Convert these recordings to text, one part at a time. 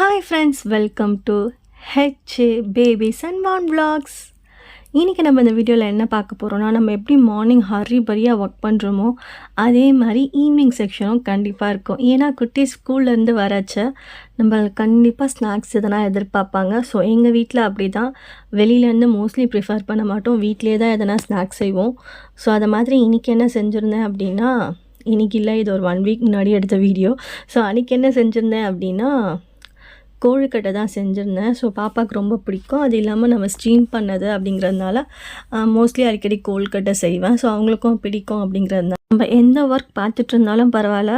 Hi friends welcome to HA babies and van vlogs. இன்றைக்கி நம்ம இந்த வீடியோவில் என்ன பார்க்க போகிறோம்னா நம்ம எப்படி மார்னிங் ஹரி பரியாக ஒர்க் பண்ணுறோமோ அதே மாதிரி ஈவினிங் செக்ஷனும் கண்டிப்பாக இருக்கும். ஏன்னா குட்டி ஸ்கூல்லேருந்து வரச்ச நம்ம கண்டிப்பாக ஸ்நாக்ஸ் எதனால் எதிர்பார்ப்பாங்க. ஸோ எங்கள் வீட்டில் அப்படி தான் வெளியிலேருந்து மோஸ்ட்லி ப்ரிஃபர் பண்ண மாட்டோம். வீட்டிலே தான் எதனா ஸ்நாக்ஸ் செய்வோம். ஸோ அதை மாதிரி இன்றைக்கி என்ன செஞ்சுருந்தேன் அப்படின்னா இன்றைக்கி இல்லை இது ஒரு ஒன் வீக் முன்னாடி எடுத்த வீடியோ. ஸோ அன்றைக்கி என்ன செஞ்சுருந்தேன் அப்படின்னா கோழிக்கட்டை தான் செஞ்சுருந்தேன். ஸோ பாப்பாவுக்கு ரொம்ப பிடிக்கும். அது இல்லாமல் நம்ம ஸ்டீம் பண்ணது அப்படிங்கிறதுனால மோஸ்ட்லி அடிக்கடி கோழிக்கட்டை செய்வேன். ஸோ அவங்களுக்கும் பிடிக்கும் அப்படிங்கிறதுனால. நம்ம எந்த ஒர்க் பார்த்துட்டு இருந்தாலும் பரவாயில்ல.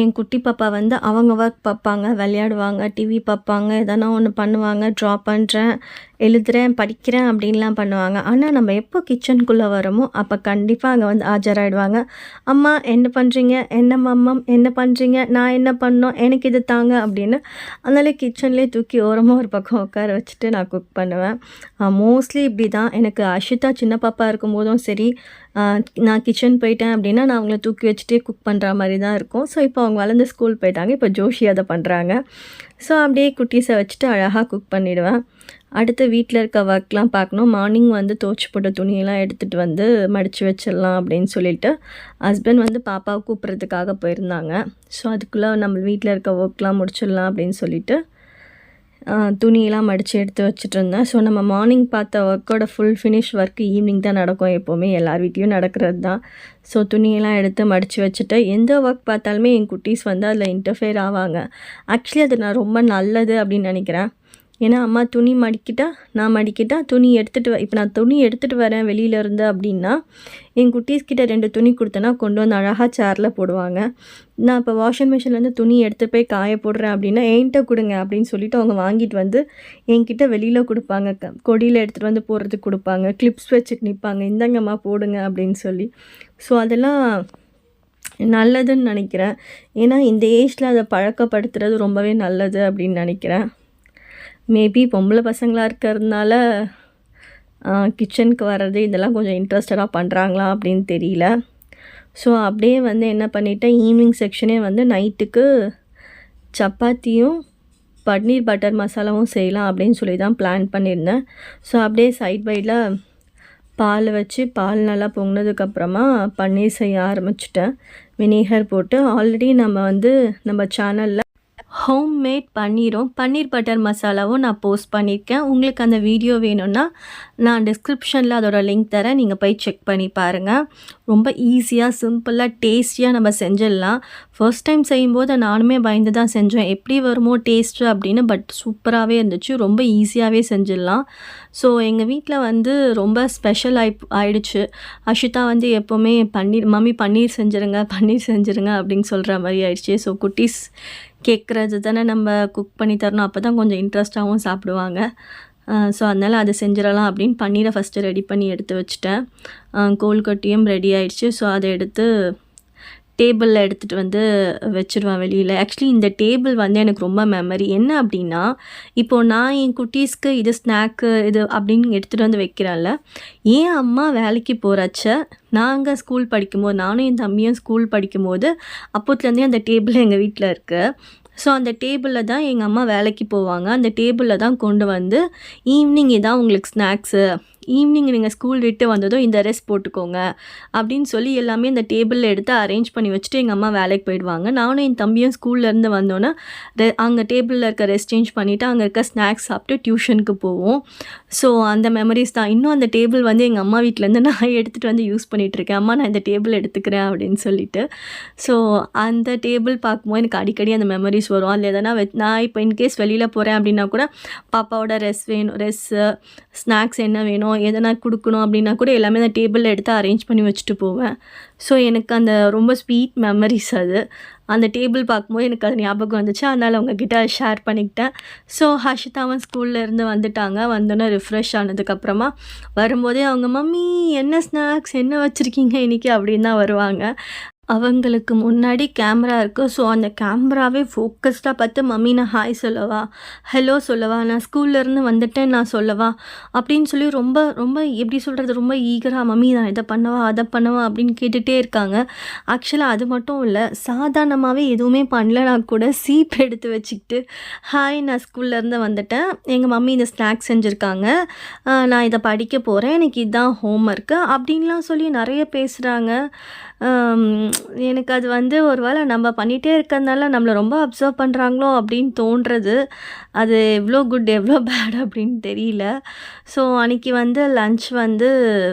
என் குட்டி பாப்பா வந்து அவங்க ஒர்க் பார்ப்பாங்க. விளையாடுவாங்க டிவி பார்ப்பாங்க எதனா ஒன்று பண்ணுவாங்க. ட்ரா பண்ணுறேன் எழுதுறேன் படிக்கிறேன் அப்படின்லாம் பண்ணுவாங்க. ஆனால் நம்ம எப்போ கிச்சனுக்குள்ளே வரோமோ அப்போ கண்டிப்பாக அங்கே வந்து ஆஜராகிடுவாங்க அம்மா என்ன பண்ணுறீங்க என்ன மம்மம்? என்ன பண்ணுறீங்க நான் என்ன பண்ணோம்? எனக்கு இது தாங்க அப்படின்னு அதனால கிச்சன்லேயே தூக்கி ஓரமாக ஒரு பக்கம் உட்கார வச்சுட்டு நான் குக் பண்ணுவேன். மோஸ்ட்லி இப்படி தான் எனக்கு அஷிதா சின்ன பாப்பா இருக்கும்போதும் சரி நான் கிச்சன் போயிட்டேன் அப்படின்னா நான் அவங்கள தூக்கி வச்சுட்டே குக் பண்ணுற மாதிரி தான் இருக்கும். ஸோ இப்போ அவங்க வளர்ந்து ஸ்கூல் போயிட்டாங்க. இப்போ ஜோஷி அதை பண்ணுறாங்க ஸோ அப்படியே குட்டீஸை வச்சுட்டு அழகாக குக் பண்ணிவிடுவேன் அடுத்து வீட்டில் இருக்க ஒர்க்லாம் பார்க்கணும். மார்னிங் வந்து துவச்சி போட்ட துணியெல்லாம் எடுத்துகிட்டு வந்து மடித்து வச்சிடலாம் அப்படின்னு சொல்லிட்டு ஹஸ்பண்ட் வந்து பாப்பாவை கூப்பிட்றதுக்காக போயிருந்தாங்க. ஸோ அதுக்குள்ளே நம்ம வீட்டில் இருக்க ஒர்க்லாம் முடிச்சிடலாம் அப்படின்னு சொல்லிட்டு துணியெல்லாம் மடித்து எடுத்து வச்சுட்டு இருந்தேன் ஸோ நம்ம மார்னிங் பார்த்த ஒர்க்கோட ஃபுல் ஃபினிஷ் ஒர்க் ஈவினிங் தான் நடக்கும் எப்போவுமே. எல்லார் வீட்லேயும் நடக்கிறது தான் ஸோ துணியெல்லாம் எடுத்து மடித்து வச்சுட்டு எந்த ஒர்க் பார்த்தாலுமே என் குட்டீஸ் வந்து அதில் இன்டர்ஃபியர் ஆவாங்க. ஆக்சுவலி அது நான் ரொம்ப நல்லது அப்படின்னு நினைக்கிறேன். ஏன்னா அம்மா துணி மடிக்கிட்டா நான் மடிக்கிட்டா துணி எடுத்துகிட்டு வ இப்போ நான் துணி எடுத்துகிட்டு வரேன் வெளியில இருந்து அப்படின்னா என் குட்டீஸ்கிட்ட ரெண்டு துணி கொடுத்தேன்னா கொண்டு வந்து அழகாக சேரில் போடுவாங்க. நான் இப்போ வாஷிங் மிஷின்லேருந்து துணி எடுத்து போய் காய போடுறேன் அப்படின்னா என்கிட்ட கொடுங்க அப்படின்னு சொல்லிட்டு அவங்க வாங்கிட்டு வந்து என்கிட்ட வெளியில் கொடுப்பாங்க. க- கொடியில் எடுத்துகிட்டு வந்து போடுறதுக்கு கொடுப்பாங்க. கிளிப்ஸ் வச்சுட்டு நிற்பாங்க இந்தாங்கம்மா போடுங்க அப்படின்னு சொல்லி. ஸோ அதெல்லாம் நல்லதுன்னு நினைக்கிறேன். ஏன்னா இந்த ஏஜில் அதை பழக்கப்படுத்துறது ரொம்பவே நல்லது அப்படின்னு நினைக்கிறேன். மேபி பொம்பளை பசங்களாக இருக்கிறதுனால கிச்சனுக்கு வர்றது இதெல்லாம் கொஞ்சம் இன்ட்ரெஸ்டடாக பண்ணுறாங்களா அப்படின்னு தெரியல. ஸோ அப்படியே வந்து என்ன பண்ணிட்டேன் ஈவினிங் செக்ஷனே வந்து நைட்டுக்கு சப்பாத்தியும் பன்னீர் பட்டர் மசாலாவும் செய்யலாம் அப்படின்னு சொல்லி தான் பிளான் பண்ணியிருந்தேன். ஸோ அப்படியே சைட் பைடில் பால் வச்சு பால் நல்லா பொங்கினதுக்கப்புறமா பன்னீர் செய்ய ஆரம்பிச்சிட்டேன். வினிகர் போட்டு ஆல்ரெடி நம்ம வந்து நம்ம சேனலில் ஹோம் மேட் பன்னீரும் பன்னீர் பட்டர் மசாலாவும் நான் போஸ்ட் பண்ணியிருக்கேன். உங்களுக்கு அந்த வீடியோ வேணும்னா நான் டிஸ்கிரிப்ஷனில் அதோட லிங்க் தரேன். நீங்கள் போய் செக் பண்ணி பாருங்கள் ரொம்ப ஈஸியாக சிம்பிளாக டேஸ்டியாக நம்ம செஞ்சிடலாம். ஃபர்ஸ்ட் டைம் செய்யும்போது நானுமே பயந்து தான் செஞ்சோம் எப்படி வருமோ டேஸ்ட்டு அப்படின்னு பட் சூப்பராகவே இருந்துச்சு. ரொம்ப ஈஸியாகவே செஞ்சிடலாம். ஸோ எங்கள் வீட்டில் வந்து ரொம்ப ஸ்பெஷல் ஆயி ஆயிடுச்சு. அஷிதா வந்து எப்போவுமே பன்னீர் மம்மி பன்னீர் செஞ்சுருங்க பன்னீர் செஞ்சுருங்க அப்படின்னு சொல்கிற மாதிரி ஆயிடுச்சு. ஸோ குட்டீஸ் கேட்குறது தானே நம்ம குக் பண்ணி தரணும். அப்போ தான் கொஞ்சம் இன்ட்ரெஸ்ட்டாகவும் சாப்பிடுவாங்க. ஸோ அதனால் அதை செஞ்சிடலாம் அப்படின்னு பன்னீரை ஃபஸ்ட்டு ரெடி பண்ணி எடுத்து வச்சுட்டேன். கோல்கட்டியும் ரெடி ஆயிடுச்சு. ஸோ அதை எடுத்து டேபிளில் எடுத்துகிட்டு வந்து வச்சுருவேன் வெளியில். ஆக்சுவலி இந்த டேபிள் வந்து எனக்கு ரொம்ப மெமரி என்ன அப்படின்னா இப்போது நான் என் குட்டீஸ்க்கு இது ஸ்நாக்கு இது அப்படின்னு எடுத்துகிட்டு வந்து வைக்கிறேன்ல என் அம்மா வேலைக்கு போகிறச்ச நாங்கள் ஸ்கூல் படிக்கும்போது நானும் என் தம்பியும் ஸ்கூல் படிக்கும்போது அப்போத்துலேருந்தே அந்த டேபிள் எங்கள் வீட்டில் இருக்குது ஸோ அந்த டேபிளில் தான் எங்கள் அம்மா வேலைக்கு போவாங்க. அந்த டேபிளில் தான் கொண்டு வந்து ஈவினிங் இதான் உங்களுக்கு ஸ்நாக்ஸு ஈவினிங் நீங்கள் ஸ்கூல் விட்டு வந்ததும் இந்த ரெஸ் போட்டுக்கோங்க அப்படின்னு சொல்லி எல்லாமே இந்த டேபிளில் எடுத்து அரேஞ்ச் பண்ணி வச்சுட்டு எங்கள் அம்மா வேலைக்கு போயிடுவாங்க. நானும் என் தம்பியும் ஸ்கூல்லேருந்து வந்தோன்னே ரெ அங்கே டேபிளில் இருக்க ரெஸ்ட் சேஞ்ச் பண்ணிவிட்டு அங்கே இருக்க ஸ்நாக்ஸ் சாப்பிட்டு டியூஷனுக்கு போவோம். ஸோ அந்த மெமரிஸ் தான். இன்னும் அந்த டேபிள் வந்து எங்கள் அம்மா வீட்டிலேருந்து நான் எடுத்துகிட்டு வந்து யூஸ் பண்ணிகிட்ருக்கேன் அம்மா நான் இந்த டேபிள் எடுத்துக்கிறேன் அப்படின்னு சொல்லிட்டு. ஸோ அந்த டேபிள் பார்க்கும்போது எனக்கு அடிக்கடி அந்த மெமரிஸ் வரும். அதில் எதனா நான் இப்போ இன்கேஸ் வெளியில் போகிறேன் அப்படின்னா கூட பாப்பாவோட ரெஸ் வேணும் ரெஸ்ஸு ஸ்நாக்ஸ் என்ன வேணும் எதனா கொடுக்கணும் அப்படின்னா கூட எல்லாமே அந்த டேபிளில் எடுத்து அரேஞ்ச் பண்ணி வச்சுட்டு போவேன். ஸோ எனக்கு அந்த ரொம்ப ஸ்வீட் மெமரிஸ் அது. அந்த டேபிள் பார்க்கும்போது எனக்கு அது ஞாபகம் வந்துச்சு. அதனால் அவங்கக்கிட்ட ஷேர் பண்ணிக்கிட்டேன். ஸோ ஹர்ஷிதாவும் ஸ்கூல்லேருந்து வந்துட்டாங்க. வந்தோன்னே ரிஃப்ரெஷ் ஆனதுக்கப்புறமா வரும்போதே அவங்க மம்மி என்ன ஸ்நாக்ஸ் என்ன வச்சுருக்கீங்க இன்னைக்கு? அப்படின்னு தான் வருவாங்க. அவங்களுக்கு முன்னாடி கேமரா இருக்குது ஸோ அந்த கேமராவே ஃபோக்கஸ்டாக பார்த்து மம்மி நான் ஹாய் சொல்லவா? ஹலோ சொல்லவா? நான் ஸ்கூல்லேருந்து வந்துட்டேன் நான் சொல்லவா? அப்படின்னு சொல்லி ரொம்ப ரொம்ப எப்படி சொல்கிறது ரொம்ப ஈகராக மம்மி நான் இதை பண்ணவா? அதை பண்ணவா? அப்படின்னு கேட்டுகிட்டே இருக்காங்க. ஆக்சுவலாக அது மட்டும் இல்லை சாதாரணமாகவே எதுவுமே பண்ணலனா கூட சீப் எடுத்து வச்சுக்கிட்டு ஹாய் நான் ஸ்கூல்லேருந்து வந்துட்டேன். எங்கள் மம்மி இந்த ஸ்நாக்ஸ் செஞ்சுருக்காங்க. நான் இதை படிக்க போகிறேன் எனக்கு இதுதான் ஹோம் ஒர்க்கு அப்படின்லாம் சொல்லி நிறைய பேசுகிறாங்க எனக்கு அது வந்து ஒரு வேளை நம்ம பண்ணிகிட்டே இருக்கிறதுனால நம்மளை ரொம்ப அப்சர்வ் பண்ணுறாங்களோ அப்படின்னு தோன்றது அது எவ்வளோ குட் எவ்வளோ பேட் அப்படின்னு தெரியல. ஸோ அன்றைக்கி வந்து லன்ச் வந்து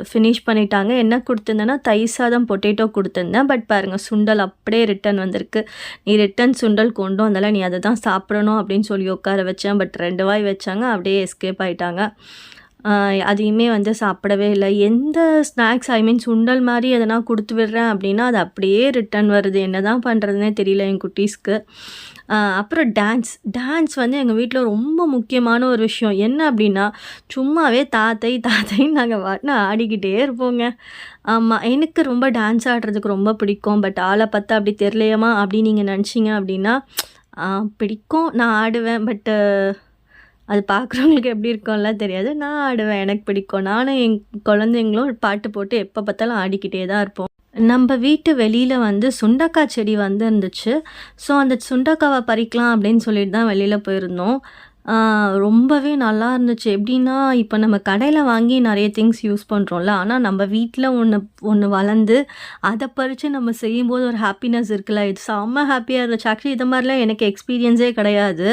ஃபினிஷ் பண்ணிட்டாங்க. என்ன கொடுத்துருந்தேன்னா தயிர் சாதம் பொட்டேட்டோ கொடுத்துருந்தேன். பட் பாருங்கள் சுண்டல் அப்படியே ரிட்டன் வந்திருக்கு. நீ ரிட்டன் சுண்டல் கொண்டோ வந்தால நீ அதை தான் சாப்பிடணும் அப்படின்னு சொல்லி உட்கார வச்சேன். பட் ரெண்டு வாய் வச்சாங்க அப்படியே எஸ்கேப் ஆகிட்டாங்க அதையுமே வந்து சாப்பிடவே இல்லை. எந்த ஸ்நாக்ஸ் ஐ மீன் சுண்டல் மாதிரி எதனா கொடுத்து விடுறேன் அப்படின்னா அது அப்படியே ரிட்டர்ன் வருது. என்ன தான் பண்ணுறதுனே தெரியல என் குட்டீஸ்க்கு. அப்புறம் டான்ஸ் டான்ஸ் வந்து எங்கள் வீட்டில் ரொம்ப முக்கியமான ஒரு விஷயம். என்ன அப்படின்னா சும்மாவே தாத்தை தாத்தைன்னு நாங்கள் வாட்டினா ஆடிக்கிட்டே இருப்போங்க. ஆமாம் எனக்கு ரொம்ப டான்ஸ் ஆடுறதுக்கு ரொம்ப பிடிக்கும். பட் ஆளை பார்த்தா அப்படி தெரியலையம்மா அப்படின்னு நீங்கள் நினச்சிங்க அப்படின்னா பிடிக்கும். நான் ஆடுவேன். பட்டு அது பார்க்குறவங்களுக்கு எப்படி இருக்கும்லாம் தெரியாது. நான் ஆடுவேன் எனக்கு பிடிக்கும். நானும் என் குழந்தைங்களும் பாட்டு போட்டு எப்போ பார்த்தாலும் ஆடிக்கிட்டே தான் இருப்போம். நம்ம வீட்டு வெளியில் வந்து சுண்டக்காய் செடி வந்து இருந்துச்சு ஸோ அந்த சுண்டக்காவை பறிக்கலாம் அப்படின்னு சொல்லிட்டு தான் வெளியில் போயிருந்தோம். ரொம்பவே நல்லா இருந்துச்சு. எப்படின்னா இப்போ நம்ம கடையில் வாங்கி நிறைய திங்ஸ் யூஸ் பண்ணுறோம்ல ஆனால் நம்ம வீட்டில் ஒன்று ஒன்று வளர்ந்து அதை பறித்து நம்ம செய்யும்போது ஒரு ஹாப்பினஸ் இருக்குல்ல. இது செம்ம ஹாப்பியாக இருந்துச்சு. ஆக்சுவலி இது மாதிரிலாம் எனக்கு எக்ஸ்பீரியன்ஸே கிடையாது.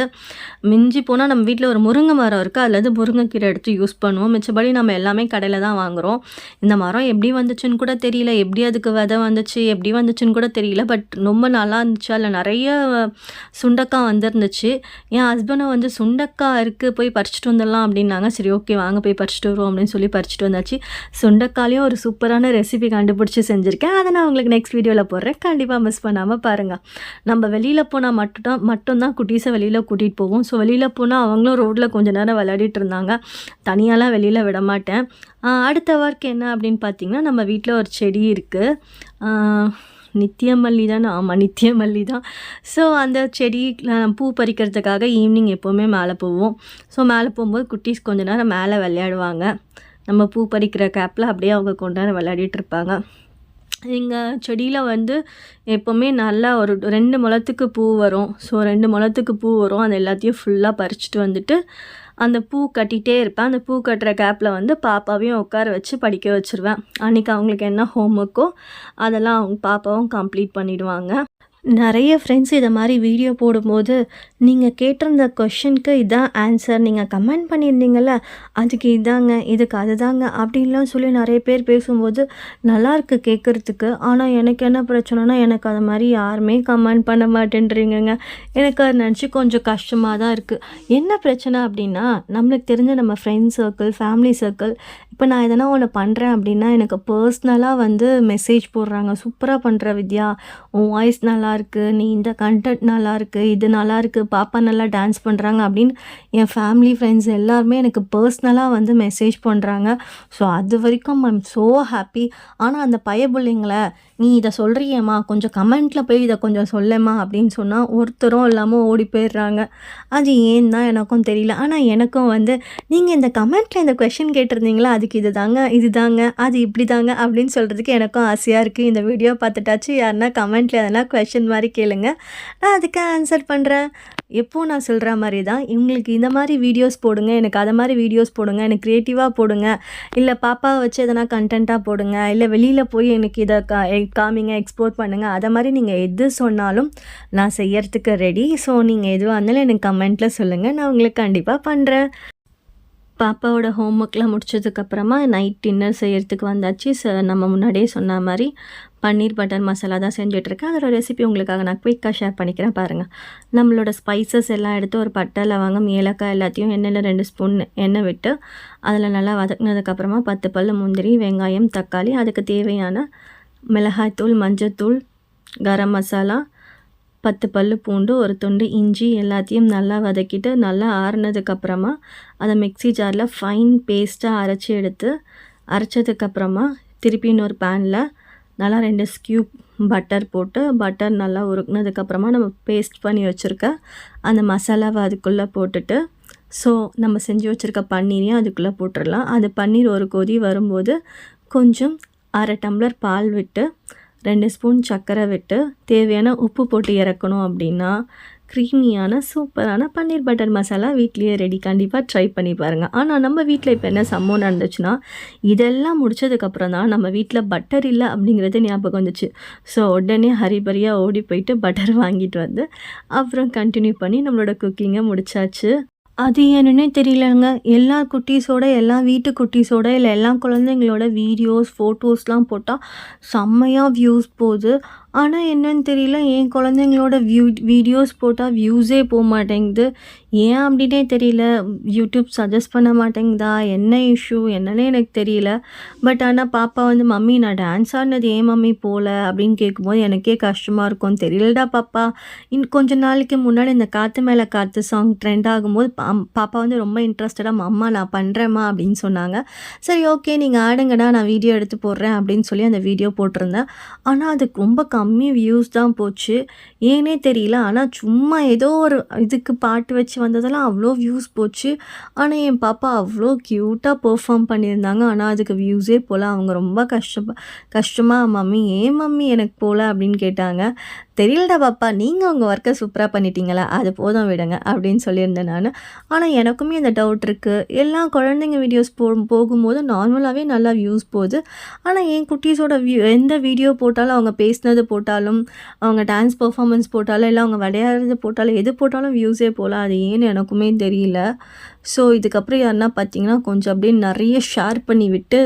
மிஞ்சி போனால் நம்ம வீட்டில் ஒரு முருங்கை மரம் இருக்குது அல்லது முருங்கைக்கீரை எடுத்து யூஸ் பண்ணுவோம். மிச்சபடி நம்ம எல்லாமே கடையில் தான் வாங்குகிறோம் இந்த மரம் எப்படி வந்துச்சுன்னு கூட தெரியல. எப்படி அதுக்கு விதை வந்துச்சு எப்படி வந்துச்சுன்னு கூட தெரியல. பட் ரொம்ப நல்லா இருந்துச்சு. அதில் நிறைய சுண்டக்காய் வந்துருந்துச்சு. என் ஹஸ்பண்டை வந்து சுண்டக்காய் இருக்குது போய் பறிச்சுட்டு வந்துடலாம் அப்படின்னாங்க. சரி ஓகே வாங்க போய் பறிச்சுட்டு வருவோம் அப்படின்னு சொல்லி பறிச்சுட்டு வந்தாச்சு. சுண்டக்காலையும் ஒரு சூப்பரான ரெசிபி கண்டுபிடிச்சி செஞ்சுருக்கேன். அதை நான் உங்களுக்கு நெக்ஸ்ட் வீடியோவில் போடுறேன். கண்டிப்பாக மிஸ் பண்ணாமல் பாருங்கள் நம்ம வெளியில் போனால் மட்டும் மட்டும்தான் குட்டீஸை வெளியில் கூட்டிகிட்டு போவோம். ஸோ வெளியில் போனால் அவங்களும் ரோட்டில் கொஞ்சம் நேரம் விளையாடிட்டு இருந்தாங்க. தனியாலாம் வெளியில் விட மாட்டேன். அடுத்த ஒர்க் என்ன அப்படின்னு பார்த்தீங்கன்னா நம்ம வீட்டில் ஒரு செடி இருக்குது நித்தியமல்லி தானே ஆமாம் நித்தியமல்லி தான் ஸோ அந்த செடி பூ பறிக்கிறதுக்காக ஈவினிங் எப்போவுமே மேலே போவோம். ஸோ மேலே போகும்போது குட்டீஸ் கொஞ்ச நேரம் மேலே விளையாடுவாங்க. நம்ம பூ பறிக்கிற கேப்பில் அப்படியே அவங்க கொண்டு நேரம் விளையாடிட்டு இருப்பாங்க. எங்கள் செடியில் வந்து எப்போவுமே நல்லா ஒரு ரெண்டு முளத்துக்கு பூ வரும். ஸோ ரெண்டு முளத்துக்கு பூ வரும். அது எல்லாத்தையும் ஃபுல்லாக பறிச்சுட்டு வந்துட்டு அந்த பூ கட்டிகிட்டே இருப்பேன். அந்த பூ கட்டுற கேப்பில் வந்து பாப்பாவையும் உட்கார வச்சு படிக்க வச்சுருவேன். அன்றைக்கி அவங்களுக்கு என்ன ஹோம் ஒர்க்கோ அதெல்லாம் அவங்க பாப்பாவும் கம்ப்ளீட் பண்ணிவிடுவாங்க நிறைய ஃப்ரெண்ட்ஸ் இதை மாதிரி வீடியோ போடும்போது நீங்கள் கேட்டிருந்த கொஷனுக்கு இதான் ஆன்சர் நீங்கள் கமெண்ட் பண்ணியிருந்தீங்கள்ல அதுக்கு இதாங்க இதுக்கு அதுதாங்க அப்படின்லாம் சொல்லி நிறைய பேர் பேசும்போது நல்லாயிருக்கு கேட்குறதுக்கு. ஆனால் எனக்கு என்ன பிரச்சனைனா எனக்கு அது மாதிரி யாருமே கமெண்ட் பண்ண மாட்டேன்றீங்கங்க. எனக்கு அதை நினச்சி கொஞ்சம் கஷ்டமாக தான் இருக்குது என்ன பிரச்சனை அப்படின்னா நம்மளுக்கு தெரிஞ்ச நம்ம ஃப்ரெண்ட்ஸ் சர்க்கிள் ஃபேமிலி சர்க்கிள் இப்போ நான் எதனா ஒன்று பண்ணுறேன் அப்படின்னா எனக்கு பர்ஸ்னலாக வந்து மெசேஜ் போடுறாங்க. சூப்பராக பண்ணுற வித்யா உன் வாய்ஸ் நல்லா இருக்கு நீ இந்த கண்டென்ட் நல்லாயிருக்கு இது நல்லாயிருக்கு பாப்பா நல்லா டான்ஸ் பண்ணுறாங்க அப்படின்னு என் ஃபேமிலி ஃப்ரெண்ட்ஸ் எல்லாருமே எனக்கு பர்ஸ்னலாக வந்து மெசேஜ் பண்ணுறாங்க ஸோ அது வரைக்கும் ஐம் ஸோ ஹாப்பி ஆனால் அந்த பயபுள்ளைங்களை நீ இதை சொல்கிறியேம்மா கொஞ்சம் கமெண்ட்டில் போய் இதை கொஞ்சம் சொல்லேம்மா அப்படின்னு சொன்னால் ஒருத்தரும் இல்லாமல் ஓடி போயிடுறாங்க. அது ஏன் தான் எனக்கும் தெரியல. ஆனால் எனக்கும் வந்து நீங்கள் இந்த கமெண்ட்டில் இந்த கொஷின் கேட்டிருந்தீங்களா? அதுக்கு இது தாங்க இது தாங்க அது இப்படி தாங்க அப்படின்னு சொல்கிறதுக்கு எனக்கும் ஆசையாக இருக்குது இந்த வீடியோ பார்த்துட்டாச்சு. யாருன்னா கமெண்ட்டில் எதனா கொஷின் மாதிரி கேளுங்க. நான் அதுக்கு ஆன்சர் பண்ணுறேன் எப்போ நான் சொல்கிற மாதிரி தான் இவங்களுக்கு இந்த மாதிரி வீடியோஸ் போடுங்க. எனக்கு அதை மாதிரி வீடியோஸ் போடுங்க. எனக்கு க்ரியேட்டிவாக போடுங்க. இல்லை பாப்பாவை வச்சு எதனா கண்டென்ட்டாக போடுங்க. இல்லை வெளியில் போய் எனக்கு இதை காமிங்க எக்ஸ்போர்ட் பண்ணுங்கள் அதை மாதிரி நீங்கள் எது சொன்னாலும் நான் செய்யறதுக்கு ரெடி ஸோ நீங்கள் எதுவாக இருந்தாலும் எனக்கு கமெண்ட்டில் சொல்லுங்கள் நான் உங்களுக்கு கண்டிப்பாக பண்ணுறேன் பாப்பாவோட ஹோம் ஒர்க்லாம் முடிச்சதுக்கப்புறமா நைட் டின்னர் செய்கிறதுக்கு வந்தாச்சு. ச நம்ம முன்னாடியே சொன்ன மாதிரி பன்னீர் பட்டர் மசாலா தான் செஞ்சிட்ருக்கேன் அதோட ரெசிபி உங்களுக்காக நான் குயிக்காக ஷேர் பண்ணிக்கிறேன் பாருங்கள் நம்மளோட ஸ்பைசஸ் எல்லாம் எடுத்து ஒரு பட்டை லவங்கம் ஏலக்காய் எல்லாத்தையும் எண்ணெயில் ரெண்டு ஸ்பூன் எண்ணெய் விட்டு அதில் நல்லா வதக்குனதுக்கப்புறமா பத்து பல்லு முந்திரி வெங்காயம் தக்காளி அதுக்கு தேவையான மிளகாய்த்தூள் மஞ்சத்தூள் கரம் மசாலா பத்து பல் பூண்டு ஒரு துண்டு இஞ்சி எல்லாத்தையும் நல்லா வதக்கிட்டு நல்லா ஆறுனதுக்கப்புறமா அதை மிக்ஸி ஜாரில் ஃபைன் பேஸ்ட்டாக அரைச்சி எடுத்து அரைச்சதுக்கப்புறமா திருப்பி இன்னொரு பேனில் நல்லா ரெண்டு ஸ்கியூப் பட்டர் போட்டு பட்டர் நல்லா உருக்குனதுக்கப்புறமா நம்ம பேஸ்ட் பண்ணி வச்சுருக்க அந்த மசாலாவை அதுக்குள்ளே போட்டுட்டு ஸோ நம்ம செஞ்சு வச்சுருக்க பன்னீரையும் அதுக்குள்ளே போட்டுடலாம் அந்த பன்னீர் ஒரு கொதி வரும்போது கொஞ்சம் அரை டம்ளர் பால் விட்டு ரெண்டு ஸ்பூன் சர்க்கரை விட்டு தேவையான உப்பு போட்டு இறக்கணும் அப்படின்னா க்ரீமியான சூப்பரான பன்னீர் பட்டர் மசாலா வீட்லேயே ரெடி கண்டிப்பாக ட்ரை பண்ணி பாருங்கள் ஆனால் நம்ம வீட்டில் இப்போ என்ன சம்பவம் நடந்துச்சுன்னா இதெல்லாம் முடிச்சதுக்கப்புறம் தான் நம்ம வீட்டில் பட்டர் இல்லை அப்படிங்கிறது ஞாபகம் வந்துச்சு. ஸோ உடனே ஹரிபரியாக ஓடி போயிட்டு பட்டர் வாங்கிட்டு வந்து அப்புறம் கண்டினியூ பண்ணி நம்மளோட குக்கிங்கை முடிச்சாச்சு. அது என்னன்னே தெரியலங்க. எல்லா குட்டீஸோட எல்லா வீட்டு குட்டீஸோட இல்லை எல்லா குழந்தைங்களோட வீடியோஸ் ஃபோட்டோஸ்லாம் போட்டால் செம்மையாக வியூஸ் போகுது. ஆனால் என்னன்னு தெரியல என் குழந்தைங்களோட வியூ வீடியோஸ் போட்டால் வியூஸே போக மாட்டேங்குது. ஏன் அப்படின்னே தெரியல. யூடியூப் சஜஸ்ட் பண்ண மாட்டேங்குதா? என்ன இஷ்யூ என்னன்னே எனக்கு தெரியல. பட் ஆனால் பாப்பா வந்து மம்மி நான் டான்ஸ் ஆடினது ஏன் மம்மி போகல அப்படின்னு கேட்கும்போது எனக்கே கஷ்டமாக இருக்கும். தெரியலடா பாப்பா. இன் கொஞ்ச நாளைக்கு முன்னாடி இந்த காற்று மேலே காற்று சாங் ட்ரெண்ட் ஆகும்போது பாப்பா வந்து ரொம்ப இன்ட்ரெஸ்டடாக அம்மா நான் பண்ணுறேம்மா அப்படின்னு சொன்னாங்க. சரி ஓகே நீங்கள் ஆடுங்கடா நான் வீடியோ எடுத்து போடுறேன் அப்படின்னு சொல்லி அந்த வீடியோ போட்டிருந்தேன். ஆனால் அதுக்கு ரொம்ப கம்மி வியூஸ் தான் போச்சு. ஏனே தெரியல. ஆனால் சும்மா ஏதோ ஒரு இதுக்கு பாட்டு வச்சு வந்ததெல்லாம் அவ்வளோ வியூஸ் போச்சு. ஆனால் என் பாப்பா அவ்வளோ க்யூட்டாக பெர்ஃபார்ம் பண்ணியிருந்தாங்க. ஆனால் அதுக்கு வியூஸே போல். அவங்க ரொம்ப கஷ்டப்ப கஷ்டமாக மம்மி ஏன் மம்மி எனக்கு போகல அப்படின்னு கேட்டாங்க. தெரியலடா பாப்பா நீங்கள் உங்கள் ஒர்க்கை சூப்பராக பண்ணிட்டீங்களா? அது போதும் விடுங்க அப்படின்னு சொல்லியிருந்தேன் நான். ஆனால் எனக்குமே அந்த டவுட் இருக்குது எல்லா குழந்தைங்க வீடியோஸ் போ போகும்போது நார்மலாகவே நல்லா வியூஸ் போகுது. ஆனால் என் குட்டீஸோட வியூ எந்த வீடியோ போட்டாலும் அவங்க பேசினது போட்டாலும் அவங்க டான்ஸ் பர்ஃபாமன்ஸ் போட்டாலும் இல்லை அவங்க விளையாடுறது போட்டாலும் எது போட்டாலும் வியூஸே போகல அது ஏன்னு எனக்குமே தெரியல. ஸோ இதுக்கப்புறம் யாருன்னா பார்த்தீங்கன்னா கொஞ்சம் அப்படியே நிறைய ஷேர் பண்ணி விட்டு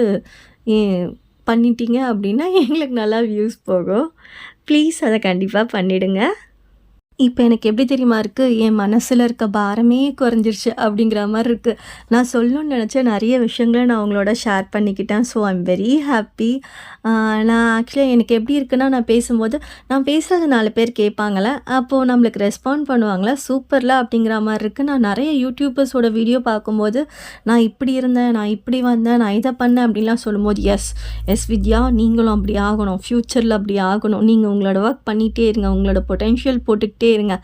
பண்ணிட்டீங்க அப்படின்னா எங்களுக்கு நல்லா வியூஸ் போகும். ப்ளீஸ் அதை கண்டிப்பாக பண்ணிவிடுங்க இப்போ எனக்கு எப்படி தெரியுமா இருக்குது என் மனசில் இருக்க பாரமே குறைஞ்சிருச்சு அப்படிங்கிற மாதிரி இருக்குது நான் சொல்லணும்னு நினச்ச நிறைய விஷயங்களை நான் அவங்களோட ஷேர் பண்ணிக்கிட்டேன். ஸோ ஐம் வெரி ஹாப்பி நான் ஆக்சுவலாக எனக்கு எப்படி இருக்குன்னா நான் பேசும்போது நான் பேசுகிறது நாலு பேர் கேட்பாங்களே அப்போது நம்மளுக்கு ரெஸ்பாண்ட் பண்ணுவாங்களே? சூப்பரில் அப்படிங்கிற மாதிரி இருக்குது நான் நிறைய யூடியூபர்ஸோட வீடியோ பார்க்கும்போது நான் இப்படி இருந்தேன் நான் இப்படி வந்தேன் நான் இதை பண்ணேன் அப்படின்லாம் சொல்லும்போது எஸ் எஸ் வித்யா நீங்களும் அப்படி ஆகணும். ஃப்யூச்சரில் அப்படி ஆகணும். நீங்கள் உங்களோட ஒர்க் பண்ணிகிட்டே இருங்க. உங்களோட பொட்டென்ஷியல் போட்டுக்கிட்டே இருங்க.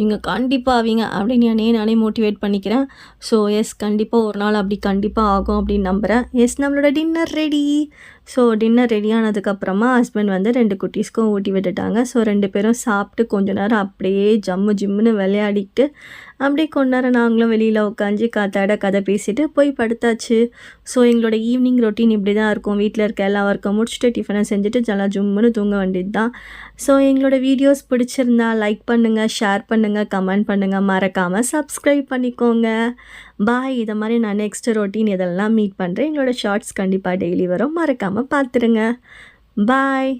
நீங்கள் கண்டிப்பாக ஆவீங்க அப்படின்னு நானே நானே மோட்டிவேட் பண்ணிக்கிறேன். ஸோ எஸ் கண்டிப்பாக ஒரு நாள் அப்படி கண்டிப்பாக ஆகும் அப்படின்னு நம்புகிறேன் எஸ் நம்மளோட dinner ready so dinner ready ஆனதுக்கப்புறமா ஹஸ்பண்ட் வந்து ரெண்டு குட்டீஸ்க்கும் ஊட்டி விட்டுட்டாங்க. ஸோ ரெண்டு பேரும் சாப்பிட்டு கொஞ்ச நேரம் அப்படியே ஜம்மு ஜிம்முன்னு விளையாடிட்டு அப்படியே கொஞ்ச நேரம் நாங்களும் வெளியில் உட்காந்து காத்தாட கதை பேசிட்டு போய் படுத்தாச்சு. ஸோ எங்களோட ஈவினிங் ரொட்டீன் இப்படி தான் இருக்கும். வீட்டில் இருக்க எல்லா ஒர்க்கும் முடிச்சுட்டு டிஃபனை செஞ்சுட்டு நல்லா ஜும்முன்னு தூங்க வேண்டியது தான் ஸோ எங்களோட வீடியோஸ் பிடிச்சிருந்தா லைக் பண்ணுங்கள் ஷேர் பண்ணுங்கள் கமெண்ட் பண்ணுங்கள் மறக்காமல் சப்ஸ்கிரைப் பண்ணிக்கோங்க. பாய் இதை மாதிரி நான் நெக்ஸ்ட் ரொட்டீன் இதெல்லாம் மீட் பண்ணுறேன் எங்களோட ஷார்ட்ஸ் கண்டிப்பாக டெய்லி வரும். மறக்காமல் பார்த்துருங்க. பாய்